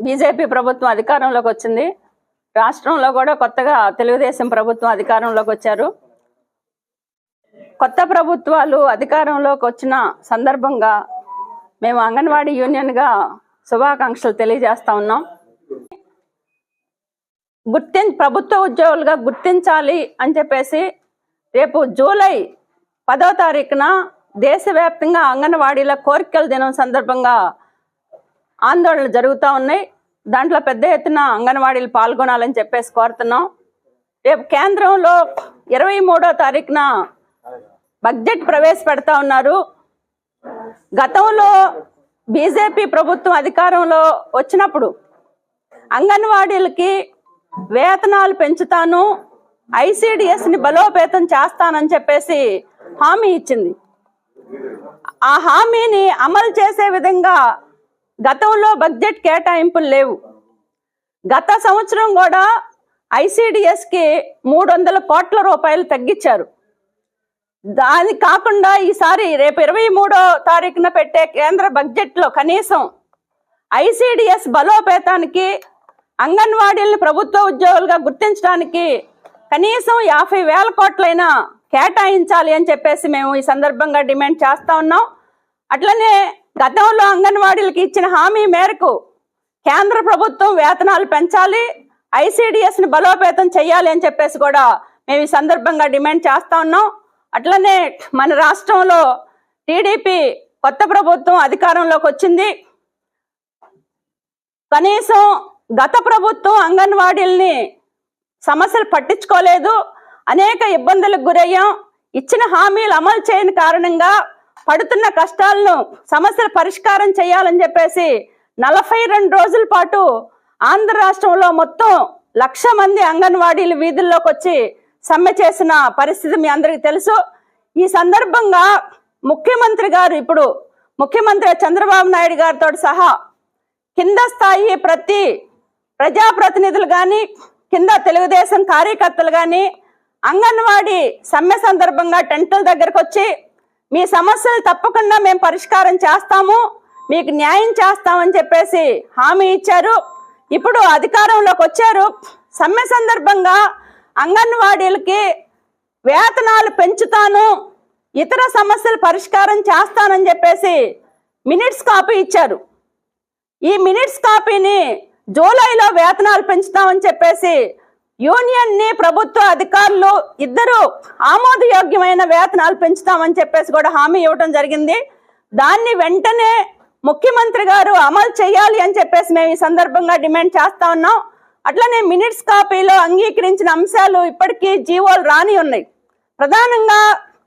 BJP ప్రభుత్వం అధికారంలోకి వచ్చింది. రాష్ట్రంలో కూడా కొత్తగా తెలుగుదేశం ప్రభుత్వం అధికారంలోకి వచ్చారు. కొత్త ప్రభుత్వాలు అధికారంలోకి వచ్చిన సందర్భంగా మేము అంగన్వాడీ యూనియన్గా శుభాకాంక్షలు తెలియజేస్తా ఉన్నాం. గుర్తిం ప్రభుత్వ ఉద్యోగులుగా గుర్తించాలి అని చెప్పేసి రేపు జూలై పదో తారీఖున దేశవ్యాప్తంగా అంగన్వాడీల కోరికల దినం సందర్భంగా ఆందోళనలు జరుగుతూ ఉన్నాయి. దాంట్లో పెద్ద ఎత్తున అంగన్వాడీలు పాల్గొనాలని చెప్పేసి కోరుతున్నాం. రేపు కేంద్రంలో ఇరవై మూడో తారీఖున బడ్జెట్ ప్రవేశపెడతా ఉన్నారు. గతంలో బీజేపీ ప్రభుత్వం అధికారంలో వచ్చినప్పుడు అంగన్వాడీలకి వేతనాలు పెంచుతాను ఐసిడిఎస్ని బలోపేతం చేస్తానని చెప్పేసి హామీ ఇచ్చింది. ఆ హామీని అమలు చేసే విధంగా గతంలో బడ్జెట్ కేటాయింపులు లేవు. గత సంవత్సరం కూడా ఐసిడిఎస్కి మూడు వందల కోట్ల రూపాయలు తగ్గించారు. దాని కాకుండా ఈసారి రేపు ఇరవై మూడో తారీఖున పెట్టే కేంద్ర బడ్జెట్లో కనీసం ఐసిడిఎస్ బలోపేతానికి అంగన్వాడీలను ప్రభుత్వ ఉద్యోగులుగా గుర్తించడానికి కనీసం యాభై వేల కోట్లైనా కేటాయించాలి అని చెప్పేసి మేము ఈ సందర్భంగా డిమాండ్ చేస్తా ఉన్నాం. అట్లనే గతంలో అంగన్వాడీలకు ఇచ్చిన హామీ మేరకు కేంద్ర ప్రభుత్వం వేతనాలు పెంచాలి ఐసిడిఎస్ని బలోపేతం చేయాలి అని చెప్పేసి కూడా మేము ఈ సందర్భంగా డిమాండ్ చేస్తా ఉన్నాం. అట్లనే మన రాష్ట్రంలో టీడీపీ కొత్త ప్రభుత్వం అధికారంలోకి వచ్చింది. కనీసం గత ప్రభుత్వం అంగన్వాడీల్ని సమస్యలు పట్టించుకోలేదు. అనేక ఇబ్బందులకు గురయ్యాం. ఇచ్చిన హామీలు అమలు చేయని కారణంగా పడుతున్న కష్టాలను సమస్యల పరిష్కారం చేయాలని చెప్పేసి నలభై రెండు రోజుల పాటు ఆంధ్ర రాష్ట్రంలో మొత్తం లక్ష మంది అంగన్వాడీలు వీధుల్లోకి వచ్చి సమ్మె చేసిన పరిస్థితి మీ అందరికీ తెలుసు. ఈ సందర్భంగా ముఖ్యమంత్రి గారు ఇప్పుడు ముఖ్యమంత్రి చంద్రబాబు నాయుడు గారితో సహా కింద స్థాయి ప్రతి ప్రజాప్రతినిధులు కానీ కింద తెలుగుదేశం కార్యకర్తలు కానీ అంగన్వాడీ సమ్మె సందర్భంగా టెంట్ల దగ్గరకు వచ్చి మీ సమస్యలు తప్పకుండా మేము పరిష్కారం చేస్తాము మీకు న్యాయం చేస్తామని చెప్పేసి హామీ ఇచ్చారు. ఇప్పుడు అధికారంలోకి వచ్చారు. సమ్మె సందర్భంగా అంగన్వాడీలకి వేతనాలు పెంచుతాను ఇతర సమస్యలు పరిష్కారం చేస్తానని చెప్పేసి మినిట్స్ కాపీ ఇచ్చారు. ఈ మినిట్స్ కాపీని జూలైలో వేతనాలు పెంచుతామని చెప్పేసి యూనియన్ని ప్రభుత్వ అధికారులు ఇద్దరు ఆమోదయోగ్యమైన వేతనాలు పెంచుతామని చెప్పేసి కూడా హామీ ఇవ్వడం జరిగింది. దాన్ని వెంటనే ముఖ్యమంత్రి గారు అమలు చేయాలి అని చెప్పేసి మేము ఈ సందర్భంగా డిమాండ్ చేస్తా ఉన్నాం. అట్లనే మినిట్స్ కాపీలో అంగీకరించిన అంశాలు ఇప్పటికీ జీవోలు రాని ఉన్నాయి. ప్రధానంగా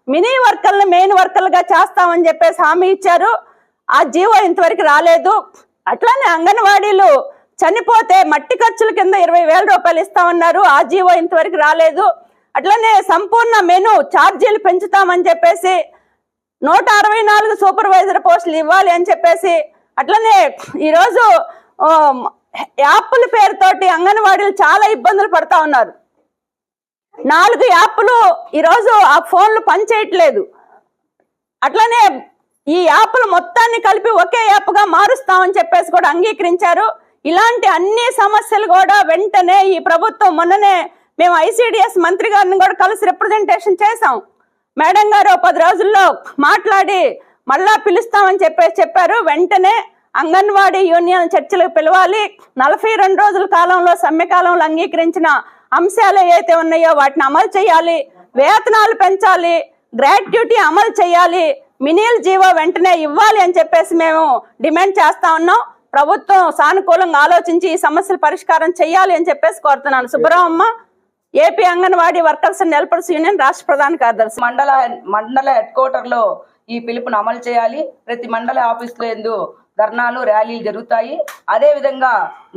మినీ వర్కర్లు మెయిన్ వర్కర్లుగా చేస్తామని చెప్పేసి హామీ ఇచ్చారు. ఆ జీవో ఇంతవరకు రాలేదు. అట్లానే అంగన్వాడీలు చనిపోతే మట్టి ఖర్చుల కింద ఇరవై వేల రూపాయలు ఇస్తామన్నారు. ఆ జీవో ఇంతవరకు రాలేదు. అట్లనే సంపూర్ణ మెను ఛార్జీలు పెంచుతామని చెప్పేసి నూట అరవై నాలుగు సూపర్వైజర్ పోస్టులు ఇవ్వాలి అని చెప్పేసి అట్లనే ఈరోజు యాప్ల పేరుతోటి అంగన్వాడీలు చాలా ఇబ్బందులు పడతా ఉన్నారు. నాలుగు యాప్లు ఈరోజు ఆ ఫోన్లు పనిచేయట్లేదు. అట్లనే ఈ యాప్లు మొత్తాన్ని కలిపి ఒకే యాప్గా మారుస్తామని చెప్పేసి కూడా అంగీకరించారు. ఇలాంటి అన్ని సమస్యలు కూడా వెంటనే ఈ ప్రభుత్వం మొన్ననే మేము ఐసిడిఎస్ మంత్రి గారిని కూడా కలిసి రిప్రజెంటేషన్ చేశాం. మేడం గారు పది రోజుల్లో మాట్లాడి మళ్ళా పిలుస్తామని చెప్పేసి చెప్పారు. వెంటనే అంగన్వాడీ యూనియన్ చర్చలకు పిలవాలి. నలభై రెండు రోజుల కాలంలో సమ్మెకాలంలో అంగీకరించిన అంశాలు ఏవైతే ఉన్నాయో వాటిని అమలు చేయాలి. వేతనాలు పెంచాలి. గ్రాట్యుటీ అమలు చేయాలి. మినీల్ జీవో వెంటనే ఇవ్వాలి అని చెప్పేసి మేము డిమాండ్ చేస్తా ఉన్నాం. ప్రభుత్వం సానుకూలంగా ఆలోచించి ఈ సమస్యల పరిష్కారం చేయాలి అని చెప్పేసి కోరుతున్నాను. Subbaramamma AP anganwadi workers and helpers union రాష్ట్ర ప్రధాన కార్యదర్శి. మండల మండల హెడ్ క్వార్టర్లో ఈ పిలుపును అమలు చేయాలి. ప్రతి మండల ఆఫీసులో ఎందు ధర్నాలు ర్యాలీలు జరుగుతాయి. అదేవిధంగా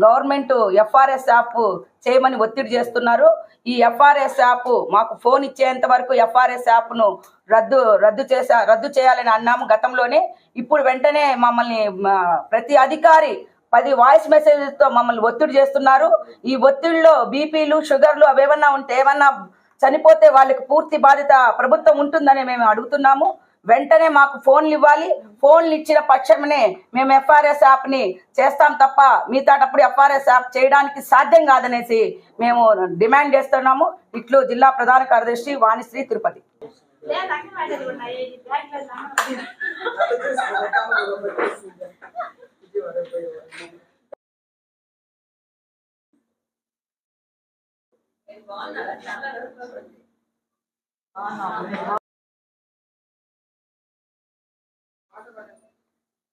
గవర్నమెంట్ ఎఫ్ఆర్ఎస్ యాప్ చేయమని ఒత్తిడి చేస్తున్నారు. ఈ ఎఫ్ఆర్ఎస్ యాప్ మాకు ఫోన్ ఇచ్చేంత వరకు ఎఫ్ఆర్ఎస్ యాప్ను రద్దు రద్దు చేసా రద్దు చేయాలని అన్నాము గతంలోనే. ఇప్పుడు వెంటనే మమ్మల్ని ప్రతి అధికారి పది వాయిస్ మెసేజ్తో మమ్మల్ని ఒత్తిడి చేస్తున్నారు. ఈ ఒత్తిడిలో బీపీలు షుగర్లు అవేమన్నా ఉంటే ఏమన్నా చనిపోతే వాళ్ళకి పూర్తి బాధ్యత ప్రభుత్వం ఉంటుందని మేము అడుగుతున్నాము. వెంటనే మాకు ఫోన్లు ఇవ్వాలి. ఫోన్లు ఇచ్చిన పక్షమనే మేము ఎఫ్ఆర్ఎస్ యాప్ని చేస్తాం తప్ప మిగతాటప్పుడు ఎఫ్ఆర్ఎస్ యాప్ చేయడానికి సాధ్యం కాదనేసి మేము డిమాండ్ చేస్తున్నాము. ఇట్లు జిల్లా ప్రధాన కార్యదర్శి వాణిశ్రీ తిరుపతి.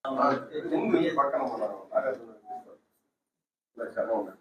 ముందు పక్కన మన నాగార్జున చాలా ఉన్నాయి